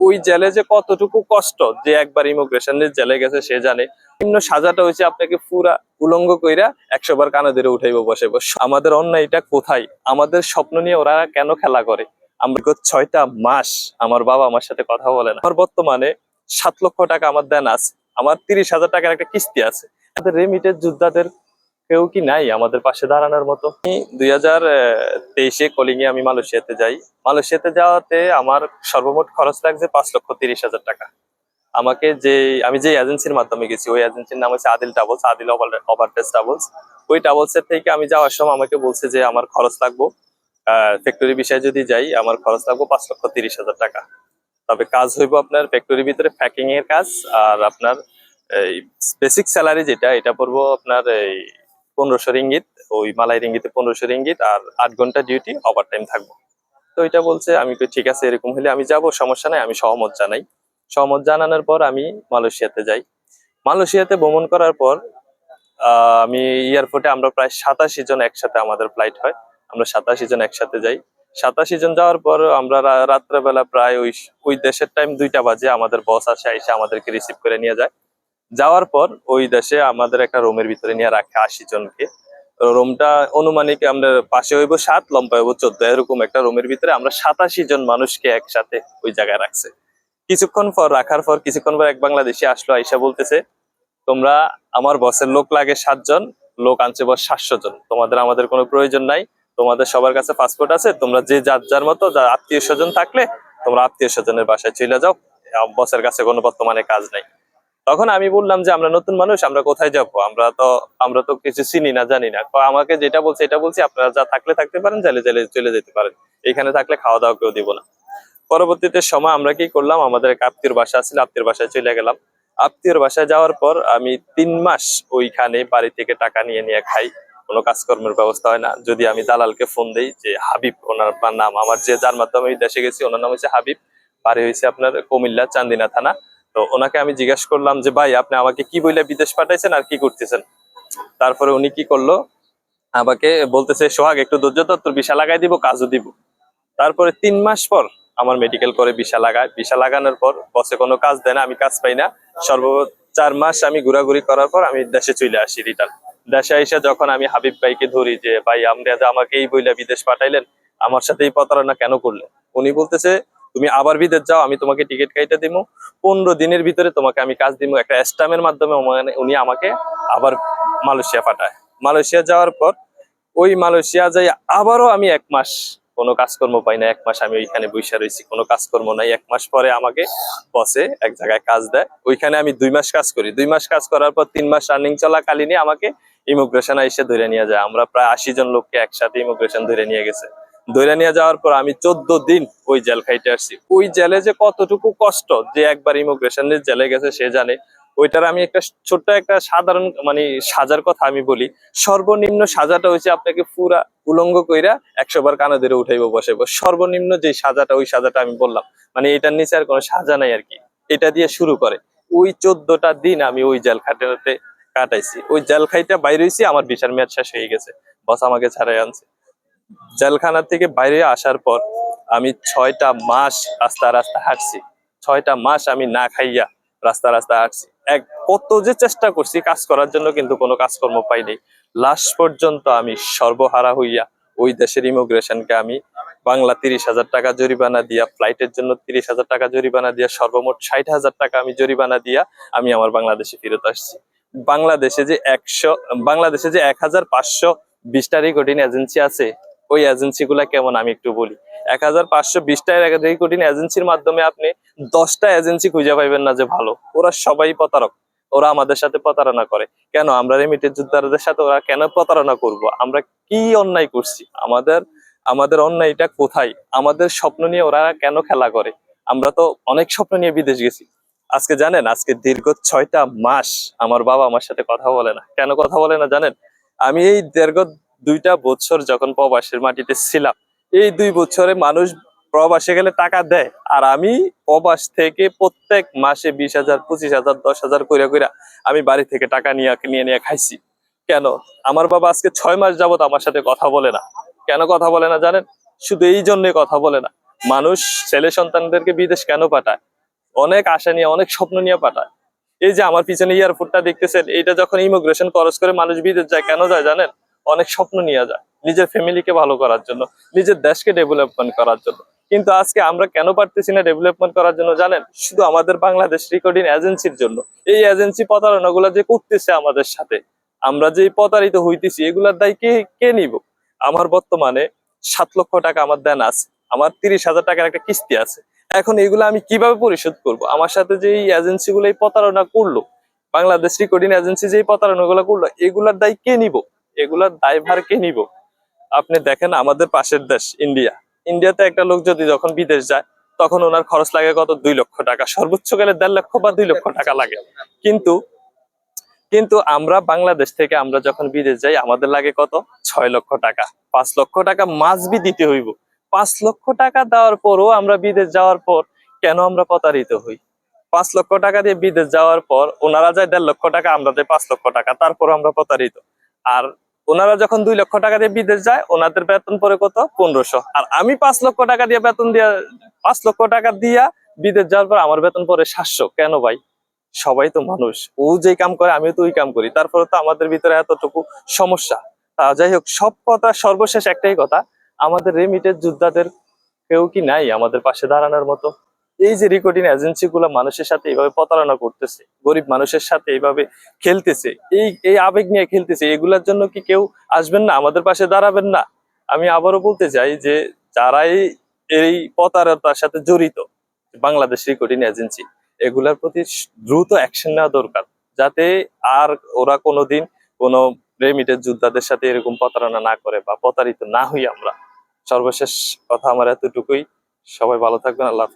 ওই জেলে যে কতটুকু কষ্ট যে একবার ইমিগ্রেশনের জেলে গেছে, সে জানে। নিম্ন সাজাটা হয়েছে আপনাকে পুরা উলঙ্গ কইরা একশো বার কানে ধরে উঠাইব বসে আমাদের অন্যায়টা কোথায়? আমাদের স্বপ্ন নিয়ে ওরা কেন খেলা করে? আমরা ছয়টা মাস আমার বাবা আমার সাথে কথা বলে না। আমার বর্তমানে সাত লক্ষ টাকা আমার দেন আছে। আমার তিরিশ হাজার টাকার একটা কিস্তি আছে। রেমিটেড যোদ্ধাদের কেউ কি নাই আমাদের পাশে দাঁড়ানোর মতো? দুই হাজার তেইশে কলিং এ আমি মালয়েশিয়াতে যাই। মালয়েশিয়াতে যাওয়াতে আমার সর্বমোট খরচ লাগছে পাঁচ লক্ষ তিরিশ হাজার টাকা। আমাকে যে, আমি যে এজেন্সির মাধ্যমে গেছি, ওই এজেন্সির নাম হচ্ছে Adil travels, Adil overseas travels. ওই ট্রাভেলস এর থেকে আমি যাওয়ার সময় আমাকে বলছে যে, আমার খরচ লাগবো। ফ্যাক্টরি বিষয়ে যদি যাই, আমার খরচ লাগবো পাঁচ লক্ষ তিরিশ হাজার টাকা। তবে কাজ হইব আপনার ফ্যাক্টরির ভিতরে প্যাকিং এর কাজ, আর আপনার এই বেসিক স্যালারি যেটা, এটা পড়ব আপনার এই পনেরোশো রিঙ্গিত, ওই মালাই রিঙ্গিতে পনেরোশো রিঙ্গিত আর আট ঘণ্টা ডিউটি ওভার টাইম থাকব। তো এটা বলছে, আমি ঠিক আছে, এরকম হলে আমি যাব, সমস্যা নাই, আমি সহমত জানাই। সহমত জানানোর পর আমি মালয়েশিয়াতে যাই। মালয়েশিয়াতে ভ্রমণ করার পর আমি এয়ারপোর্টে আমরা প্রায় সাতাশি জন একসাথে আমাদের ফ্লাইট হয়। আমরা সাতাশি জন একসাথে যাই। সাতাশি জন যাওয়ার পর আমরা রাত্রেবেলা প্রায় ওই ওই দেশের টাইম দুইটা বাজে, আমাদের বস আসে, এসে আমাদেরকে রিসিভ করে নিয়ে যায়। যাওয়ার পর ওই দেশে আমাদের একটা রুমের ভিতরে নিয়ে রাখে আশি জনকে। রুমটা অনুমানিক আমরা পাশে হইব সাত, লম্বা হইব চোদ্দ, এরকম একটা রুমের ভিতরে আমরা সাতাশি জন মানুষকে একসাথে ওই জায়গায় রাখছে। কিছুক্ষণ পর, রাখার পর, কিছুক্ষণ পর এক বাংলাদেশি আসলো, আইসা বলতেছে, তোমরা আমার বসের লোক লাগে সাতজন লোক আনছে বস সাতশো জন। তোমাদের আমাদের কোনো প্রয়োজন নাই, তোমাদের সবার কাছে পাসপোর্ট আছে, তোমরা যে যার যার মতো, যার আত্মীয় স্বজন থাকলে, তোমরা আত্মীয় স্বজনের বাসায় চলে যাও। বসের কাছে কোনো বর্তমানে কাজ নাই। তখন আমি বললাম যে, আমরা নতুন মানুষ, আমরা কোথায় যাব? আমরা তো আমরা তো কিছু চিনি না, জানি না। আমাকে যেটা বলছে, এটা বলছি, আপনারা যা থাকলে থাকতে পারেন, চাইলে চাইলে চলে যেতে পারেন। এখানে থাকলে খাওয়া দাওয়া কেউ দিব না। পরবর্তীতে সময় আমরা কি করলাম, আমাদের এক আত্মীয় বাসা ছিল আত্মীয় বাসায় চলে গেলাম। আত্মীয়র বাসায় যাওয়ার পর আমি তিন মাস ওইখানে বাড়ি থেকে টাকা নিয়ে নিয়ে খাই। কোনো কাজকর্মের ব্যবস্থা হয় না। যদি আমি দালালকে ফোন দেই যে, হাবিব, ওনার নাম, আমার যে যার মাধ্যমে আমি দেশে গেছি, ওনার নাম হচ্ছে হাবিব। বাড়ি হয়েছে আপনার কুমিল্লা, চান্দিনা থানা। তো ওনাকে আমি জিজ্ঞাসা করলাম যে, ভাই, আপনি আমাকে কি বইলে বিদেশ পাঠাইছেন আর কি করতেছেন? তারপরে উনি কি করল? আমাকে বলতেছে, সোহাগ, একটু ধৈর্য ধর, তোর বিশা লাগাই দিব, কাজও দিব। তারপরে তিন মাস পর আমার মেডিকেল করে বিশা লাগায়। বিশা লাগানোর পর বসে কোনো কাজ দেয় না, আমি কাজ পাই না। সর্ব চার মাস আমি ঘোরাঘুরি করার পর আমি দেশে চলে আসি রিটার্ন দেশে এসে যখন আমি হাবিব ভাইকে ধরি যে, ভাই আমরা আমাকে এই বইলা বিদেশ পাঠাইলেন, আমার সাথে এই প্রতারণা কেন করলেন? উনি বলতেছে তুমি আবার বিদেশ যাও, আমি তোমাকে টিকিট কাইটা দিব পনেরো দিনের ভিতরে তোমাকে আমি কাজ দিব একটা স্টামের মাধ্যমে মানে উনি আমাকে আবার মালয়েশিয়া পাঠায়। মালয়েশিয়া যাওয়ার পর ওই মালয়েশিয়া যাই, আবারও আমি এক মাস কোনো কাজকর্ম পাই না, এক মাস আমি ওইখানে বৈশা রয়েছি, কোনো কাজকর্ম নাই। এক মাস পরে আমাকে বসে এক জায়গায় কাজ দেয়। ওইখানে আমি দুই মাস কাজ করি। দুই মাস কাজ করার পর তিন মাস রানিং চলাকালীনই আমাকে ইমিগ্রেশন এসে ধরে নিয়ে যায়। আমরা প্রায় আশি জন লোককে একসাথে ইমিগ্রেশন ধরে নিয়ে গেছে। ধরে নিয়ে যাওয়ার পর আমি চোদ্দ দিন ওই জেল খাইতে আসছি। ওই জেলে যে কতটুকু কষ্ট যে একবার ইমিগ্রেশনের জেলে গেছে, সে জানে। ওইটার আমি একটা ছোট্ট একটা সাধারণ মানে সাজার কথা আমি বলি। সর্বনিম্ন সাজাটা হয়েছে আপনাকে পুরা উলঙ্গ কইরা একশো বার কানে ধরে উঠাইবো বসে বসে। সর্বনিম্ন যে সাজাটা, ওই সাজাটা আমি বললাম। মানে এটার নিচে আর কোনো সাজা নাই আর কি। এটা দিয়ে শুরু করে। ওই চোদ্দটা দিন আমি ওই জেল খাটাতে কাটাইছি। ওই জেল খাইটা বাইরে হয়েছি আমার বিচার মেয়াদ শেষ হয়ে গেছে। বস আমাকে ছাড়াই আনছে। জেলখানা থেকে বাইরে আসার পর আমি ছয়টা মাস রাস্তা রাস্তা হাঁটছি। ছয়টা মাস আমি না খাইয়া রাস্তা রাস্তা হাঁটছি। এক কত যে চেষ্টা করছি কাজ করার জন্য কিন্তু কোনো কাজকর্ম পাইনি লাস্ট পর্যন্ত আমি সর্বহারা হইয়া ওই দেশের ইমিগ্রেশনকে আমি বাংলা তিরিশ হাজার টাকা জরিমানা দিয়া, ফ্লাইটের জন্য তিরিশ হাজার টাকা জরিমানা দিয়া, সর্বমোট ষাট হাজার টাকা আমি জরিমানা দিয়া আমি আমার বাংলাদেশে ফেরত আসছি। বাংলাদেশে যে একশো, বাংলাদেশে যে এক হাজার পাঁচশো বিশটা রেকর্ডিং এজেন্সি আছে ওই এজেন্সি গুলা কেমন আমি একটু বলি। এক হাজার পাঁচশো বিশটা রেকর্ডিং এজেন্সির মাধ্যমে আপনি দশটা এজেন্সি খুঁজে পাইবেন না যে ভালো। ওরা সবাই প্রতারক। ওরা আমাদের সাথে প্রতারণা করে। কেন? আমরা রেমিটেড যোদ্ধারদের সাথে ওরা কেন প্রতারণা করব? আমরা কি অন্যায় করছি? আমাদের আমাদের অন্যায়টা কোথায়? আমাদের স্বপ্ন নিয়ে ওরা কেন খেলা করে? আমরা তো অনেক স্বপ্ন নিয়ে বিদেশ গেছি। আজকে জানেন, আজকে দীর্ঘ ছয়টা মাস আমার বাবা আমার সাথে কথা বলে না। কেন কথা বলে না জানেন? আমি এই দীর্ঘ দুইটা বছর যখন প্রবাসের মাটিতে ছিলাম, এই দুই বছরে মানুষ প্রবাসে গেলে টাকা দেয়। আর আমি প্রবাস থেকে প্রত্যেক মাসে বিশ হাজার, পঁচিশ হাজার, দশ হাজার কইরা কইরা আমি বাড়ি থেকে টাকা নিয়ে নিয়ে নিয়ে খাইছি। কেন? আমার বাবা আজকে ছয় মাস যাবত আমার সাথে কথা বলে না। কেন কথা বলে না জানেন? শুধু এই জন্যই কথা বলে না। মানুষ ছেলে সন্তানদেরকে বিদেশ কেন পাঠায়? অনেক আশা নিয়ে, অনেক স্বপ্ন নিয়ে পাঠায়। এই যে আমার পিছনে এয়ারপোর্টটা দেখতেছেন এটা যখন ইমিগ্রেশন খরচ করে মানুষ বিদেশ যায়, কেন যায় জানেন? অনেক স্বপ্ন নিয়ে যায় নিজের ফ্যামিলিকে ভালো করার জন্য, নিজের দেশকে ডেভেলপমেন্ট করার জন্য। কিন্তু আজকে আমরা কেন পারতেছি না ডেভেলপমেন্ট করার জন্য জানেন? শুধু আমাদের বাংলাদেশ রেকর্ডিং এজেন্সির জন্য। এই এজেন্সি প্রতারণাগুলো যে করতেছে আমাদের সাথে, আমরা যে প্রতারিত হইতেছি, এগুলার দায় কে কে নিব? আমার বর্তমানে সাত লক্ষ টাকা আমার দেন আছে, আমার তিরিশ হাজার টাকার একটা কিস্তি আছে। এখন এগুলো আমি কীভাবে পরিশোধ করব? আমার সাথে যে এই এজেন্সি গুলো এই প্রতারণা করল, বাংলাদেশ রেকর্ডিং এজেন্সি যে এই প্রতারণা গুলো করল, এগুলার দায় কে নিব? এগুলার দায়ভার কে নিব। আপনি দেখেন আমাদের পাশের দেশ, ইন্ডিয়া। ইন্ডিয়াতে একটা লোক যদি যখন বিদেশ যায়, তখন ওনার খরচ লাগে কত? দুই লক্ষ টাকা। সর্বোচ্চ গেলে দেড় লক্ষ বা দুই লক্ষ টাকা লাগে। কিন্তু কিন্তু আমরা বাংলাদেশ থেকে আমরা যখন বিদেশ যাই, আমাদের লাগে কত? ছয় লক্ষ টাকা। পাঁচ লক্ষ টাকা মাসবি দিতে হইব। পাঁচ লক্ষ টাকা দেওয়ার পরও আমরা বিদেশ যাওয়ার পর কেন আমরা প্রতারিত হই? পাঁচ লক্ষ টাকা দিয়ে বিদেশ যাওয়ার পর ওনারা যায় দেড় লক্ষ টাকা, আমরা দেয় পাঁচ লক্ষ টাকা তারপর আমরা প্রতারিত। আর ওনারা যখন দুই লক্ষ টাকা দিয়ে বিদেশ যায়, ওনাদের বেতন পরে কত? পনেরোশো। আর আমি পাঁচ লক্ষ টাকা দিয়ে বেতন দিয়া, পাঁচ লক্ষ টাকা দিয়া বিদেশ যাওয়ার পর আমার বেতন পরে সাতশো। কেন ভাই? সবাই তো মানুষ। ও যে কাম করে, আমিও তো ওই কাম করি। তারপরে তো আমাদের ভিতরে এতটুকু সমস্যা। তা যাই হোক, সব কথা, সর্বশেষ একটাই কথা, আমাদের রেমিটেড যোদ্ধাদের কেউ কি নাই আমাদের পাশে দাঁড়ানোর মতো। এই যে রেকর্ডিং এজেন্সি মানুষের সাথে এইভাবে প্রতারণা করতেছে, গরিব মানুষের সাথে এইভাবে খেলতেছে, এই এই আবেগ নিয়ে খেলতেছে, এগুলার জন্য কি কেউ আসবেন না? আমাদের পাশে দাঁড়াবেন না? আমি আবারও বলতে চাই যে যারাই এই প্রতারণার সাথে জড়িত, বাংলাদেশ রেকর্ডিং এজেন্সি এগুলার প্রতি দ্রুত অ্যাকশন নেওয়া দরকার, যাতে আর ওরা কোনোদিন কোনো রেমিটেড যোদ্ধাদের সাথে এরকম প্রতারণা না করে বা প্রতারিত না হই আমরা। সর্বশেষ কথা আমার এতটুকুই। সবাই ভালো থাকবেন, আল্লাহ